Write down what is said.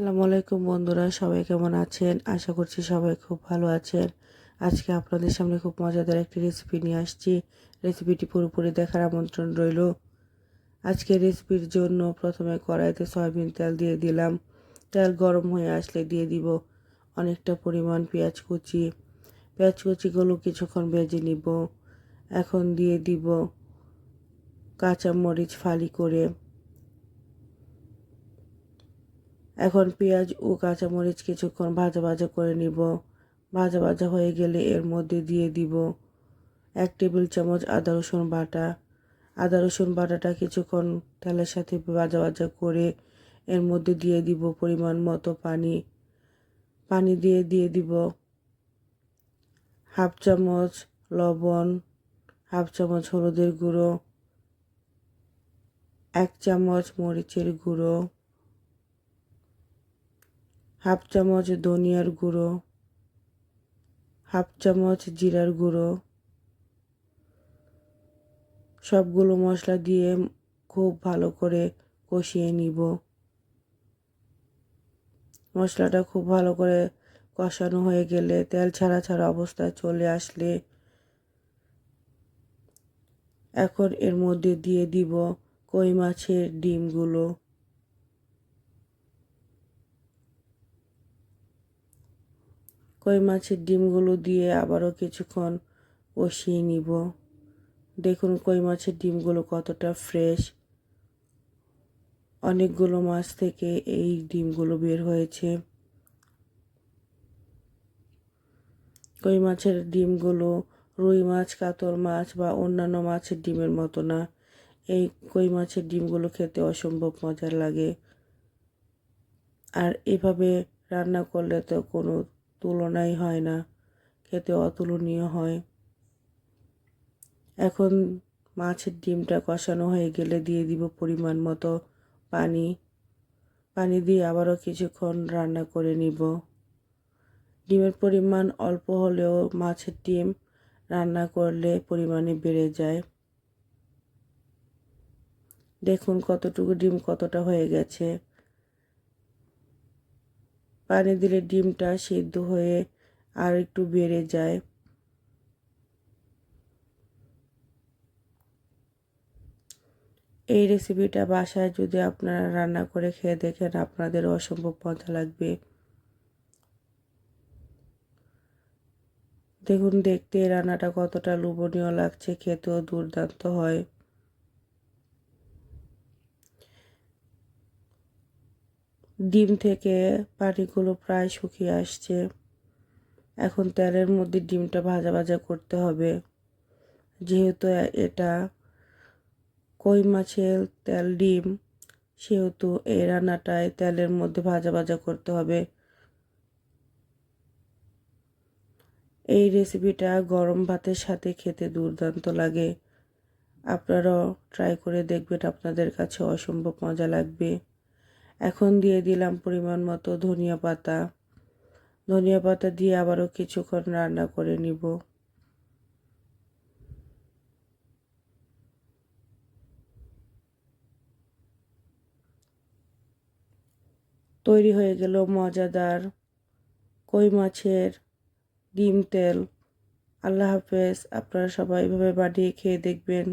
আসসালামু আলাইকুম বন্ধুরা, সবাই কেমন আছেন? আশা করছি সবাই খুব ভালো আছেন। আজকে আপনাদের সামনে খুব মজাদার একটি রেসিপি নিয়ে আসছি। রেসিপিটি পুরোপুরি দেখার আমন্ত্রণ রইল। আজকে রেসিপির জন্য প্রথমে কড়াইতে সয়াবিন তেল দিয়ে দিলাম। তেল গরম হয়ে আসলে দিয়ে দিব অনেকটা পরিমাণ পেঁয়াজ কুচি। পেঁয়াজ কুচিগুলো কিছুক্ষণ ভেজে নিব। এখন দিয়ে দিব কাঁচামরিচ ফালি করে। এখন পেঁয়াজ ও কাঁচামরিচ কিছুক্ষণ ভাজা ভাজা করে নিব। ভাজা ভাজা হয়ে গেলে এর মধ্যে দিয়ে দিব এক টেবিল চামচ আদা রসুন বাটা। আদা রসুন বাটাটা কিছুক্ষণ তেলের সাথে ভাজা ভাজা করে এর মধ্যে দিয়ে দিব পরিমাণ মতো পানি। পানি দিয়ে দিয়ে দিব হাফ চামচ লবণ, হাফ চামচ হলুদের গুঁড়ো, এক চামচ মরিচের গুঁড়ো। হাফ চামচ ধনিয়ার গুঁড়ো, হাফ চামচ জিরার গুঁড়ো, সবগুলো মশলা দিয়ে খুব ভালো করে কষিয়ে নিব। মশলাটা খুব ভালো করে কষানো হয়ে গেলে তেল ছাড়া ছাড়া অবস্থায় চলে আসলে এখন এর মধ্যে দিয়ে দিব কই মাছের ডিমগুলো। কই মাছের ডিমগুলো দিয়ে আবারও কিছুক্ষণ কষিয়ে নিব। দেখুন কই মাছের ডিমগুলো কতটা ফ্রেশ। অনেকগুলো মাছ থেকে এই ডিমগুলো বের হয়েছে। কই মাছের ডিমগুলো রুই মাছ, কাতল মাছ বা অন্যান্য মাছের ডিমের মতো না। এই কই মাছের ডিমগুলো খেতে অসম্ভব মজার লাগে। আর এভাবে রান্না করলে তো কোনো তুলনাই হয় না। খেতে অতুলনীয় হয়। এখন মাছের ডিমটা কষানো হয়ে গেলে দিয়ে দিব পরিমাণ মতো পানি। পানি দিয়ে আবারও কিছুক্ষণ রান্না করে নিব। ডিমের পরিমাণ অল্প হলেও মাছের ডিম রান্না করলে পরিমাণে বেড়ে যায়। দেখুন কতটুকু ডিম কতটা হয়ে গেছে। পানি দিলে ডিমটা সিদ্ধ হয়ে আর একটু বেড়ে যায়। এই রেসিপিটা বাসায় যদি আপনারা রান্না করে খেয়ে দেখেন, আপনাদের অসম্ভব মজা লাগবে। দেখুন, দেখতে রান্নাটা কতটা লোভনীয় লাগছে, খেতেও দুর্দান্ত হয়। ডিম থেকে পানিগুলো প্রায় শুকিয়ে আসছে। এখন তেলের মধ্যে ডিমটা ভাজা ভাজা করতে হবে। যেহেতু এটা কই মাছের তেল ডিম, সেহেতু এই রান্নাটায় তেলের মধ্যে ভাজা ভাজা করতে হবে। এই রেসিপিটা গরম ভাতের সাথে খেতে দুর্দান্ত লাগে। আপনারাও ট্রাই করে দেখবেন, আপনাদের কাছে অসম্ভব মজা লাগবে। এখন দিয়ে দিলাম পরিমাণ মতো ধনিয়া পাতা। ধনিয়া পাতা দিয়ে আবারও কিছুক্ষণ রান্না করে নিব। তৈরি হয়ে গেল মজাদার কই মাছের ডিম তেল। আল্লাহ হাফেজ, আপনারা সবাই এভাবে বানিয়ে খেয়ে দেখবেন।